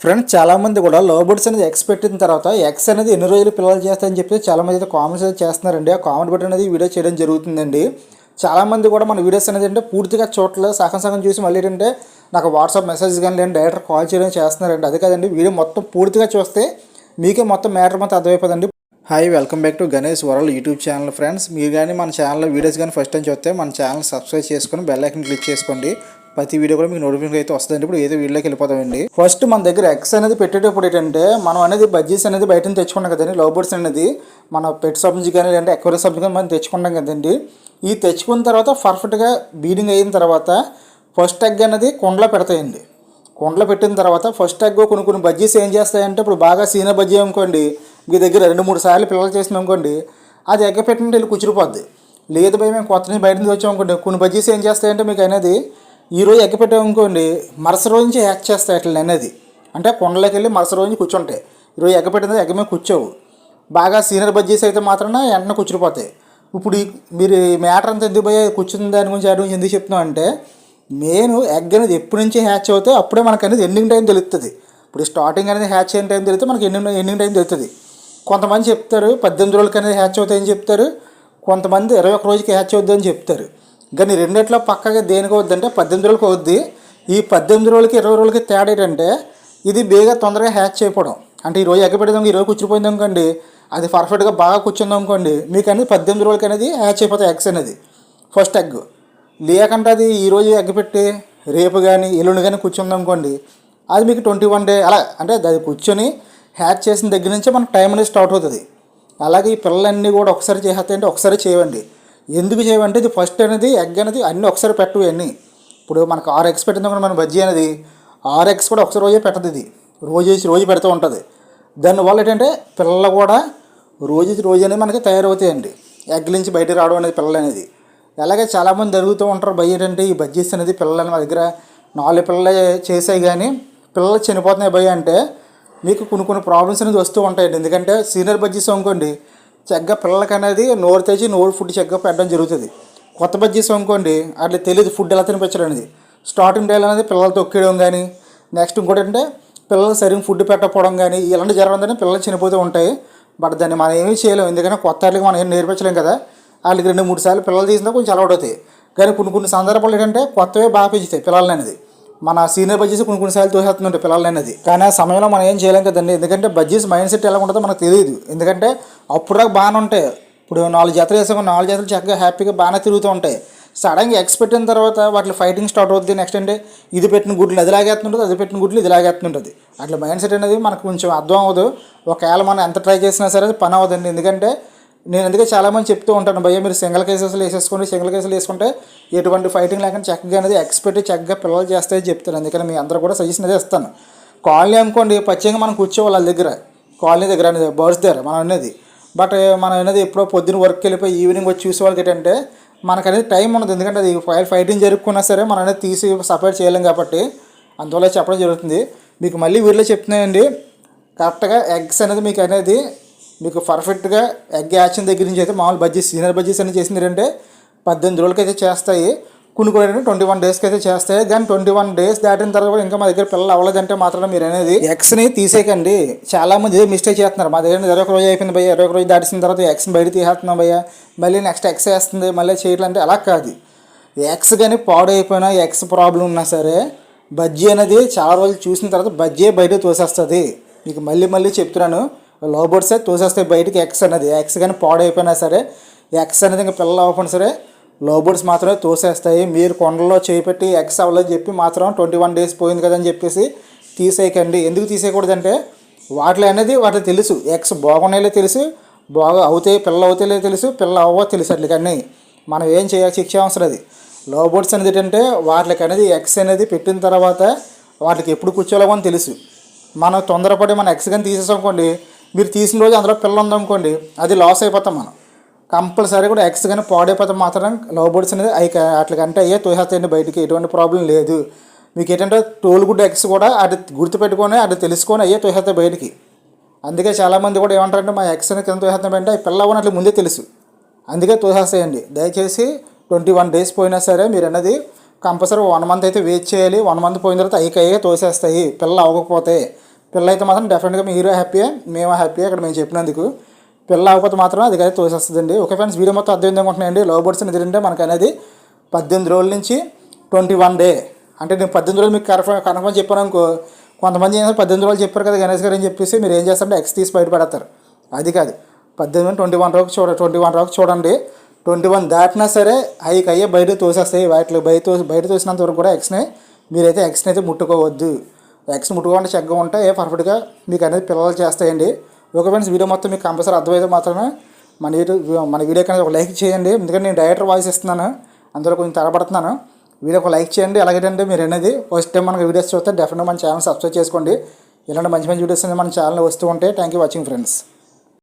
Friends చాలామంది కూడా లో బర్డ్స్ అనేది ఎక్స్ పెట్టిన తర్వాత ఎక్స్ అనేది ఎన్ని రోజులు పిల్లలు చేస్తాయని చెప్పి చాలామంది అయితే కామెంట్స్ అయితే చేస్తున్నారండి. ఆ కామెంట్ బట్టి అనేది వీడియో చేయడం జరుగుతుందండి. చాలామంది కూడా మన వీడియోస్ అనేది అంటే పూర్తిగా చోట్ల సగం సగం చూసి మళ్ళీ ఏంటంటే నాకు వాట్సాప్ మెసేజ్ కానీ లేని డైరెక్ట్ కాల్ చేయడం చేస్తున్నారండి. అది కాదండి వీడియో మొత్తం పూర్తిగా చూస్తే మీకే మొత్తం మ్యాటర్ మొత్తం అర్థమైపోతుందండి hi welcome back to Ganesh world YouTube channel friends మీరు కానీ మన ఛానల్లో వీడియోస్ కానీ ఫస్ట్ టైం చూస్తే మన ఛానల్ సబ్స్క్రైబ్ చేసుకొని బెల్ ఐకన్ క్లిక్ చేసుకోండి. ప్రతి వీడియో కూడా మీకు నోటిఫికేషన్ అయితే వస్తుంది ఇప్పుడు ఏదో వీడియోకి వెళ్ళిపోతామండి. ఫస్ట్ మన దగ్గర ఎక్స్ అనేది పెట్టేటప్పుడు ఏంటంటే మనం అనేది బజ్జీస్ అనేది బయట నుంచి తెచ్చుకున్నాం కదండి. లవ్ బర్డ్స్ అనేది మన పెట్ షాప్ నుంచి కానీ లేదంటే ఎక్వరీ షాప్ కానీ మనం తెచ్చుకున్నాం కదండి. ఈ తెచ్చుకున్న తర్వాత పర్ఫెక్ట్గా బీడింగ్ అయిన తర్వాత ఫస్ట్ ఎగ్ అనేది కుండలో పెడతాయండి. కుండలో పెట్టిన తర్వాత ఫస్ట్ ఎగ్ కొన్ని కొన్ని బజ్జీస్ ఏం చేస్తాయంటే ఇప్పుడు బాగా సీనియర్ బజ్జీ అనుకోండి మీ దగ్గర రెండు మూడు సార్లు పిల్లలు చేసిన అనుకోండి అది ఎగ్గ పెట్టినట్టు వెళ్ళి కుచిరిపోద్ది లేదు భయ మేము కొత్త నుంచి బయట నుంచి వచ్చాం అనుకోండి కొన్ని బజ్జీస్ ఏం చేస్తాయంటే మీకు అనేది ఈరోజు రోజు అనుకోండి మరుసటి రోజు నుంచి హ్యాక్ చేస్తాయి అట్లా అనేది. అంటే కొండలోకి వెళ్ళి మరుసటి రోజు నుంచి కూర్చుంటాయి. ఈరోజు ఎగ్గ పెట్టింది ఎగ్గ మీద కూర్చోవు. బాగా సీనియర్ బజ్జీస్ అయితే మాత్రాన వెంటనే కూర్చుడిపోతాయి. ఇప్పుడు మీరు ఈ మ్యాటర్ అంతా ఎందుకు పోయి కూర్చున్న దాని గురించి దాని ఎందుకు చెప్తున్నాం అంటే మెయిన్ ఎగ్ అనేది ఎప్పటి నుంచి హ్యాచ్ అవుతే అప్పుడే మనకు అనేది ఎండింగ్ టైం తెలుస్తుంది ఇప్పుడు స్టార్టింగ్ అనేది హ్యాచ్ అయిన టైం తెలిస్తే మనకి ఎండింగ్ ఎండింగ్ టైం తెలుస్తుంది కొంతమంది చెప్తారు పద్దెనిమిది రోజులకి అనేది హ్యాచ్ అవుతాయని చెప్తారు. కొంతమంది ఇరవై ఒక రోజుకి హ్యాచ్ అవుతుందని చెప్తారు. కానీ రెండిట్లో పక్కగా దేనికి వద్దంటే పద్దెనిమిది రోజులకి వద్ది. ఈ పద్దెనిమిది రోజులకి ఇరవై రోజులకి తేడా ఏంటంటే ఇది బేగా తొందరగా హ్యాచ్ చేయకపోవడం. అంటే ఈరోజు రోజు ఈరోజు కూర్చుపోయింది అనుకోండి అది పర్ఫెక్ట్గా బాగా కూర్చుంది అనుకోండి మీకు అనేది పద్దెనిమిది రోజులకి అనేది హ్యాచ్ అయిపోతాయి ఎగ్స్ అనేది. ఫస్ట్ ఎగ్ లేకంటే అది ఈరోజు ఎగ్గపెట్టి రేపు కానీ ఎల్లుండి కానీ కూర్చుంది అనుకోండి అది మీకు ట్వంటీ వన్ డే అలా అంటే అది కూర్చొని హ్యాచ్ చేసిన దగ్గర నుంచే మనకు టైం అనేది స్టార్ట్ అవుతుంది. అలాగే ఈ పిల్లలన్నీ కూడా ఒకసారి చేసేస్తే ఒకసారి చేయండి ఎందుకు చేయమంటే ఇది ఫస్ట్ అనేది ఎగ్ అనేది అన్నీ ఒకసారి పెట్టు అన్నీ ఇప్పుడు మనకు ఆరు ఎగ్స్ పెట్టింది కూడా మన బజ్జీ అనేది ఆరు ఎగ్స్ కూడా ఒకసారి రోజే పెట్టదు ఇది. రోజు వేసి రోజు పెడుతూ ఉంటుంది. దానివల్ల ఏంటంటే పిల్లలు కూడా రోజు రోజు అనేది మనకి తయారవుతాయండి. ఎగ్ నుంచి బయటకు రావడం అనేది పిల్లలు అనేది. అలాగే చాలామంది జరుగుతూ ఉంటారు భయ ఏంటంటే ఈ బజ్జీస్ అనేది పిల్లలు మా దగ్గర నాలుగు పిల్లలు చేసాయి కానీ పిల్లలు చనిపోతున్నాయి భయ అంటే మీకు కొన్ని కొన్ని ప్రాబ్లమ్స్ అనేది వస్తూ ఉంటాయండి. ఎందుకంటే సీనియర్ బజ్జీస్ అనుకోండి చక్కగా పిల్లలకి అనేది నోరు తెచ్చి నోరు ఫుడ్ చక్కగా పెట్టడం జరుగుతుంది. కొత్త బజ్జీస్ అనుకోండి అట్లా తెలియదు ఫుడ్ ఎలా తినిపించడం అనేది. స్టార్టింగ్ డేలో అనేది పిల్లలు తొక్కేయడం కానీ నెక్స్ట్ ఇంకోటి అంటే పిల్లలు సరిగ్గా ఫుడ్ పెట్టకపోవడం కానీ ఇలాంటి జరగడం పిల్లలు చనిపోతూ ఉంటాయి. బట్ దాన్ని మనం ఏమీ చేయలేం ఎందుకంటే కొత్త వాళ్ళకి మనం ఏం నేర్పించలేం కదా. వాళ్ళకి రెండు మూడు సార్లు పిల్లలు తీసినా కొంచెం అలవాటు అవుతాయి. కానీ కొన్ని కొన్ని సందర్భాలు ఏంటంటే కొత్తవే బాగా పెంచుతాయి పిల్లలని అనేది మన సీనియర్ బడ్జెస్ కొన్ని కొన్నిసార్లు తోసేస్తుంటాయి పిల్లలనేది. కానీ ఆ సమయంలో మనం ఏం చేయలేం కదండి. ఎందుకంటే బడ్జెస్ మైండ్ సెట్ ఎలా ఉంటుందో మనకు తెలియదు. ఎందుకంటే అప్పుడు దాకా బాగానే ఉంటాయి. ఇప్పుడు నాలుగు జతలు వేసాము నాలుగు జతలు చక్కగా హ్యాపీగా బాగానే తిరుగుతూ ఉంటాయి. సడన్గా ఎక్స్ పెట్టిన తర్వాత వాటి ఫైటింగ్ స్టార్ట్ అవుతుంది నెక్స్ట్ అంటే ఇది పెట్టిన గుడ్లు అది లాగేస్తుంటుంది అది పెట్టిన గుడ్లు ఇది లాగేస్తుంటుంది. అట్లా మైండ్ సెట్ అనేది మనకు కొంచెం అర్థం అవ్వదు. ఒకవేళ మనం ఎంత ట్రై చేసినా సరే అది పని అవ్వదండి. ఎందుకంటే నేను అందుకే చాలామంది చెప్తూ ఉంటాను భయ్య మీరు సింగిల్ కేసెస్లో వేసేసుకోండి సింగిల్ కేసులు వేసుకుంటే ఎటువంటి ఫైటింగ్ లేకుండా చక్కగా అనేది ఎక్స్పెక్ట్ చక్కగా పిల్లలు చేస్తాయని చెప్తాను అందుకని మీ అందరూ కూడా సజెషన్ అదే ఇస్తాను. కాలనీ అనుకోండి పచ్చిగా మనం కూర్చోవాలి వాళ్ళ దగ్గర. కాలనీ దగ్గర అనేది బర్డ్స్ దగ్గర మనం అనేది. బట్ మనం అనేది ఎప్పుడో పొద్దున్న వర్క్ వెళ్ళిపోయి ఈవినింగ్ వచ్చి చూసే వాళ్ళకి ఏంటంటే మనకు అనేది టైం ఉండదు. ఎందుకంటే అది ఫైల్ ఫైటింగ్ జరుపుకున్నా సరే మనం అనేది తీసి సపరేట్ చేయలేం కాబట్టి అందువల్ల చెప్పడం జరుగుతుంది. మీకు మళ్ళీ వీరిలో చెప్తున్నాయండి కరెక్ట్గా ఎగ్స్ అనేది మీకు అనేది మీకు పర్ఫెక్ట్గా ఎగ్ యాక్షన్ దగ్గర నుంచి అయితే మామూలు బజ్జీస్ సీనియర్ బజ్జీస్ అనేది చేసిందంటే పద్దెనిమిది రోజులకైతే చేస్తాయి. కొన్ని కొన్ని ట్వంటీ వన్ డేస్కి అయితే చేస్తాయి. కానీ ట్వంటీ వన్ డేస్ దాటిన తర్వాత కూడా ఇంకా మా దగ్గర పిల్లలు అవ్వలేదంటే మాత్రం మీరు అనేది ఎక్స్ని తీసేయకండి. చాలా మంది ఇదే మిస్టేక్ చేస్తున్నారు. మా దగ్గర ఇరవై ఒక రోజు అయిపోయింది భయ్య ఇరవై ఒక రోజు దాటిన తర్వాత ఎక్స్ని బయట తీసేస్తున్నాం భయ్య. మళ్ళీ నెక్స్ట్ ఎక్స్ వేస్తుంది మళ్ళీ చేయాలంటే అలా కాదు. ఎక్స్ కానీ పాడైపోయినా ఎక్స్ ప్రాబ్లం ఉన్నా సరే బజ్జీ అనేది చాలా రోజులు చూసిన తర్వాత బజ్జీ బయట తోసేస్తుంది. మీకు మళ్ళీ మళ్ళీ చెప్తున్నాను. లవ్ బర్డ్సే తోసేస్తాయి బయటికి ఎక్స్ అనేది ఎక్స్ కానీ పాడైపోయినా సరే ఎక్స్ అనేది ఇంకా పిల్లలు అవ్వకుండా సరే లవ్ బర్డ్స్ మాత్రమే తోసేస్తాయి. మీరు కొండల్లో చేపెట్టి ఎక్స్ అవ్వలేదని చెప్పి మాత్రం ట్వంటీ వన్ డేస్ పోయింది కదని చెప్పేసి తీసేయకండి. ఎందుకు తీసేయకూడదంటే వాటిలో అనేది వాటికి తెలుసు. ఎక్స్ బాగున్నాయో తెలుసు బాగా అవుతాయి పిల్లలు అవుతాయో తెలుసు పిల్లలు అవ్వో తెలుసు అట్లా కానీ మనం ఏం చేయాలి? శిక్ష అవసరం అది. లవ్ బర్డ్స్ అనేది ఏంటంటే వాటికి అనేది ఎక్స్ అనేది పెట్టిన తర్వాత వాటికి ఎప్పుడు కూర్చోలేమో అని తెలుసు. మనం తొందరపడి మన ఎక్స్ కానీ తీసేసామనుకోండి మీరు తీసిన రోజు అందులో పిల్ల ఉందనుకోండి అది లాస్ అయిపోతాం మనం. కంపల్సరీ కూడా ఎక్స్ కానీ పాడైపోతే మాత్రం లవ్ బర్డ్స్ అనేది అవి అట్లకంటే అయ్యే తోసేస్తాయండి బయటికి ఎటువంటి ప్రాబ్లం లేదు. మీకు ఏంటంటే టోల్గుడ్ ఎక్స్ కూడా అది గుర్తుపెట్టుకొని అది తెలుసుకొని అయ్యే తోసేస్తాయి బయటికి. అందుకే చాలామంది కూడా ఏమంటారంటే మా ఎక్స్ అని కింద తోసేస్తామంటే అవి పిల్ల ఉన్నట్లు ముందే తెలుసు. అందుకే తోసేస్తాయండి దయచేసి ట్వంటీ వన్ డేస్ పోయినా సరే మీరు అన్నది కంపల్సరీ వన్ మంత్ అయితే వెయిట్ చేయాలి. వన్ మంత్ పోయిన తర్వాత అయ్యి అయ్యే తోసేస్తాయి. పిల్ల అవ్వకపోతే. పిల్ల అయితే మాత్రం డెఫినెట్గా మీరు హ్యాపీయే మేము హ్యాపీ ఇక్కడ మేము చెప్పినందుకు. పిల్ల అవ్వకపోతే మాత్రం అది అయితే తోసేస్తుందండి. ఓకే ఫ్రెండ్స్ వీడియో మొత్తం అర్థం అనుకుంటున్నాయండి లవ్ బర్డ్స్ అనేది ఏంటంటే మనకు అనేది పద్దెనిమిది రోజుల నుంచి ట్వంటీ వన్ డే అంటే నేను పద్దెనిమిది రోజులు మీకు కన్ఫర్మ్ కన్ఫర్మ్ చెప్పాను అనుకో కొంతమంది ఏం పద్దెనిమిది రోజులు చెప్పారు కదా గణేష్ గారు అని చెప్పేసి మీరు ఏం చేస్తారంటే ఎక్స్ తీసి బయట పెడతారు అది కాదు. పద్దెనిమిది ట్వంటీ వన్ రోజు చూడ ట్వంటీ వన్ రోజు చూడండి. ట్వంటీ వన్ దాటినా సరే హైక్ అయ్యే బయట తోసేస్తాయి. వాటిలో బయట తోసి బయట తోసినంత వరకు కూడా ఎక్స్ని మీరైతే ఎక్స్ని అయితే ముట్టుకోవద్దు. ఎక్స్ ముట్టుకోకుండా చక్కగా ఉంటే ఏ పర్ఫెక్ట్గా మీకు అనేది పిల్లలు చేస్తాయండి. ఓకే ఫ్రెండ్స్ వీడియో మొత్తం మీకు కంపల్సరీ అర్థమైతే మాత్రమే మన వీడియో మన వీడియో అనేది ఒక లైక్ చేయండి. ఎందుకంటే నేను డైరెక్టర్ వాయిస్ ఇస్తున్నాను. అందులో కొంచెం తడబడుతున్నాను. వీడియో ఒక లైక్ చేయండి. అలాగేంటే మీరు అనేది ఫస్ట్ టైం మనకి వీడియోస్ చూస్తే డెఫినెట్గా మన ఛానల్ సబ్స్క్రైబ్ చేసుకోండి. ఇలాంటి మంచి మంచి వీడియోస్ అనేది మన ఛానల్ వస్తూ ఉంటాయి థ్యాంక్ యూ వాచింగ్ ఫ్రెండ్స్